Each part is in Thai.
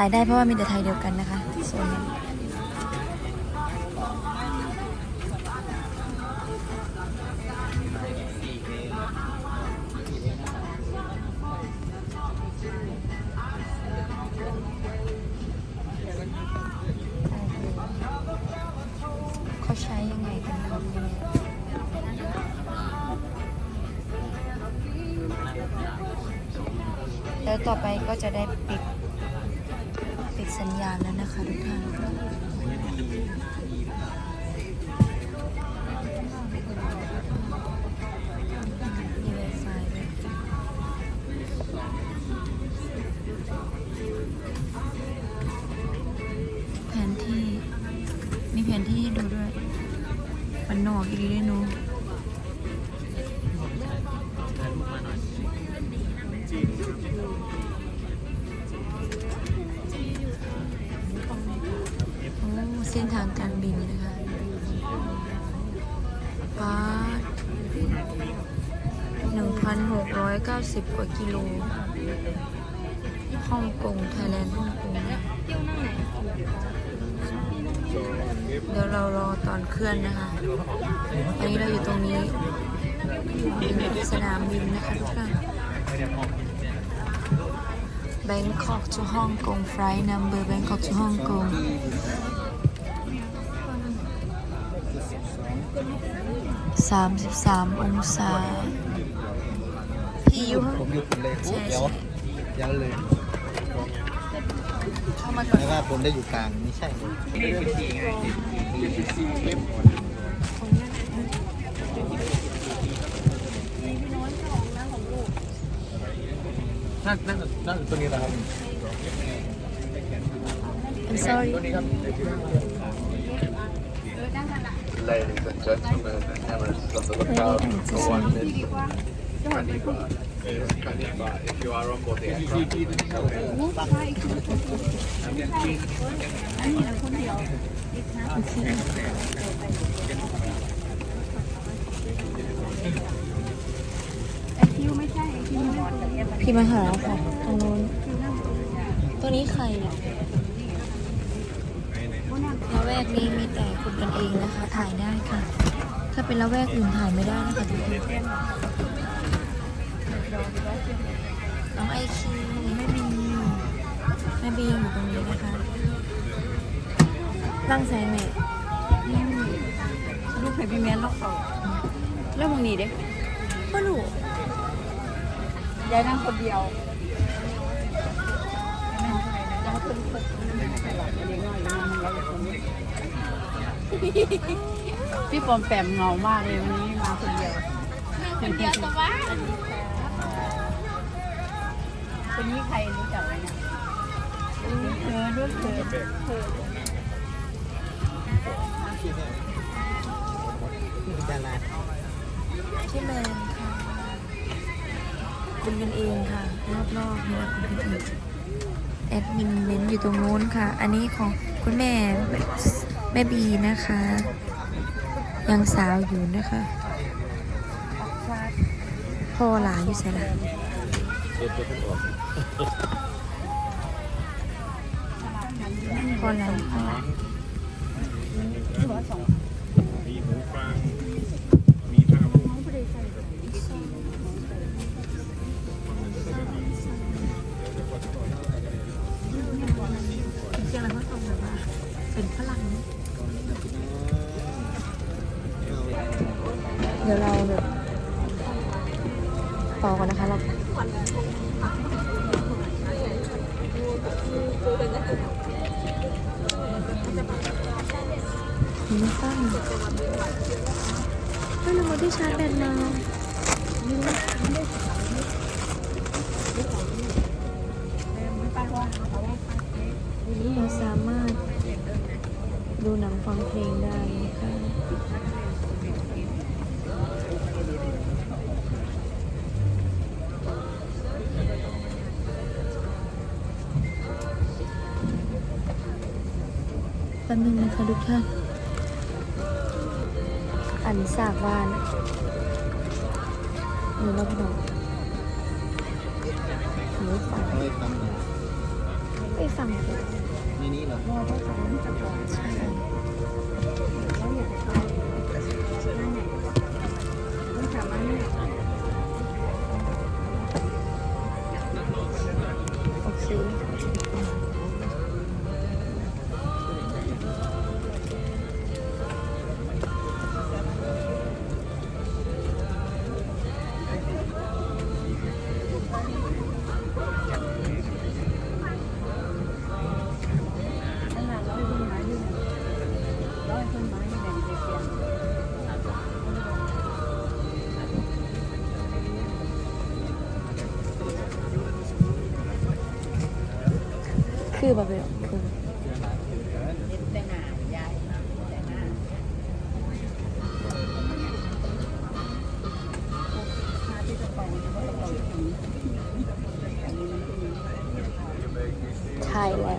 ถ่ายได้เพราะว่ามีแต่ไทยเดียวกันนะคะโซนนี้เขาใช้ยังไงกันครับเนี่ยแล้วต่อไปก็จะได้ปิดปิด สัญญาณแล้วนะคะทุกท่านแผนที่ มีแผนที่ดูด้วย มันนอกอีกด้วยนู เส้นทางการบินนะคะปาหนึ่งพันหกร้อยเก้าสิบกว่ากิโลฮ่องกงไทยแลนด์ฮ่องกงเดี๋ยวเรารอตอนเคลื่อนนะคะตอนนี้เราอยู่ตรงนี้อยู่สนามบินนะคะทุกท่าน Bangkok to Hong Kong flight number Bangkok to Hong Kong 33 องศา พี่อยู่ข้างผมอยู่คุณเลยใช่เดี๋ยวใช่เดี๋ยวเลยเข้ามาก่อนไม่ว่าผมได้อยู่กลางไม่ใช่นั่นนั่นนั่นตัวนี้นะครับ I'm sorry ตัวนี้ครับ Ladies and gentlemen, Emirates on the lookout for one minute. Kaniba. Yes, Kaniba. If you are on board the aircraft, พี่มาหาค่ะตรงนู้นตัวนี้ใครเนี่ย แวกนี้มีแต่คนกันเองนะคะ ถ่ายได้ค่ะ ถ้าเป็นละแวกอื่นถ่ายไม่ได้นะคะทุกคนน้องไอคิวแม่บีแม่บียังอยู่ตรงนี้นะคะร่างใส่แม่ลูกให้พี่แม่ล็อกเอาแล้วมึงนี่เด้ก็รู้ยายนั่งคนเดียว พี่ปอมแปมเงามากเลยวันนี้มาคนเดียวคนเดียวแต่ว่าคนนี้ใครรู้จักไหมเนี่ยเธอด้วยเธอเธอดาราชื่อแมนค่ะ คุณกันเองค่ะ รอบๆเนี่ยคุณกันเอง แอดมินเนต์อยู่ตรงนู้นค่ะ อันนี้ของคุณแม่แม่บีนะคะ ยังสาวอยู่นะคะพ่อหลานอยู่ใส่ละพ่อหลานพ่อ ต่อกันนะคะเราไม่ตั้งไม่รู้ว่าที่ชาร์จแบตมา ป๊บนึงนะคะทุกท่าน อันสากวานหนูรับหนอกหนูฝันไม่ทำไปฟังเพลงในนี้เหรอใช่ คือแบบเป็นคือๆแต่งหน้ายายแหน้าพาที่กระเป๋าเนี่ยว่ากระเป๋าถึงใช่แล้ว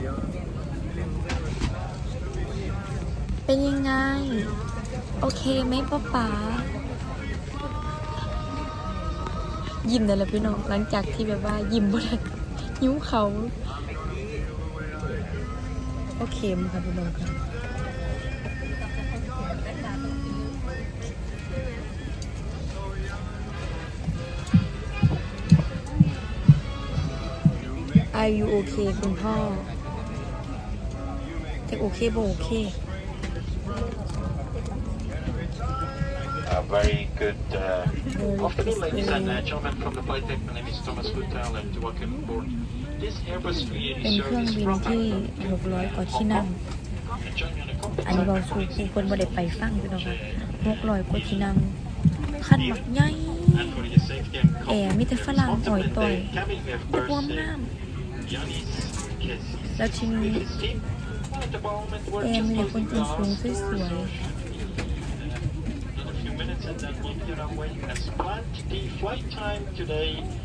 เป็นยังไง โอเคไหมป้าป๋ายิ้มได้แล้วพี่น้องหลังจากที่แบบว่ายิ้มบ่ได้ยิ้วเขา โอเคมั้ยครับพี่น้องครับอายุโอเคคุณพ่อแต่โอเคบ่โอเค A very good uh, Very afternoon, ladies and uh, good. gentlemen from the Polytech. My name is Thomas Gutel and welcome aboard this Airbus เป็นเครื่องบินที่หกร้อยกว่าที่นั่ง อันนี้บอาสูผู้คนบ่ได้ไปฟังพี่น้องค่ร้อยกว่าที่นั่งขันหมักใหญ่แอร์มีแต่ฝรั่งต่อยต่อยรวมน้ำแล้วทีนี้แอร์มีแต่คนจีนสูงสวย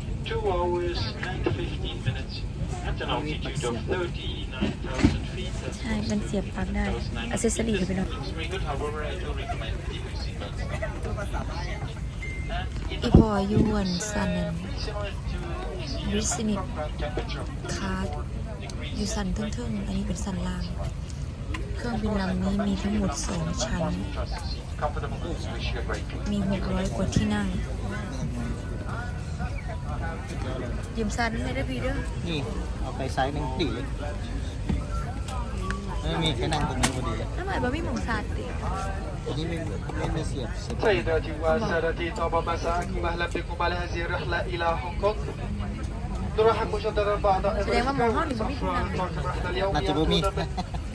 ๆ a few minutes and then we'll get our way as planned. The flight time today, 2 hours and 15 minutes at an altitude of 39,000 feet. ๆ That's ใช่ มันเสียบปลั๊กได้อัซเซสซอรี่ค่ะพี่น้อง Looks very good, however, I do recommend keeping seatbelts. And in อีพออยวนซันนัน similar to Vicinity ground temperature, คาร์ดอยู่สันเทิงๆ อันนี้เป็นสันล่าง เครื่องบินลำนี้มีทั้งหมด2ชั้น comfortable, wish you a great trip. มี 600 กว่าที่นั่ง ยืมซันให้ได้พี่เด้อ นี่ เอาไปไซส์หนึ่งดีเลยไม่มีแค่นั่งตรงนี้พอดีเลย ทำไมบ่มีหมองซันติ อันนี้ไม่ไม่มีเสียบเสียบ سيداتي وسادتي طاب مساءكم اهلا بكم على هذه الرحله الى هونغ كونغ نرحب مجددا بعد سلام أبو هاني، بميت صفراء طاقم رحله اليوم نعم، يأتون بميت.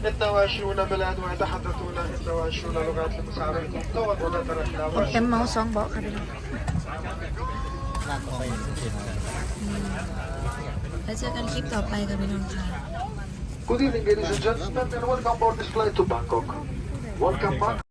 من 22 بلاد ويتحدثون 22 لغات لمساعدة لغة ولغة الرحله แอมเมาส์สองเบาะค่ะพี่น้อง นั่งไปเฉย แล้วเจอกันคลิปต่อไปค่ะพี่น้องค่ะ Good evening ladies and gentlemen and welcome aboard this flight to Bangkok Welcome back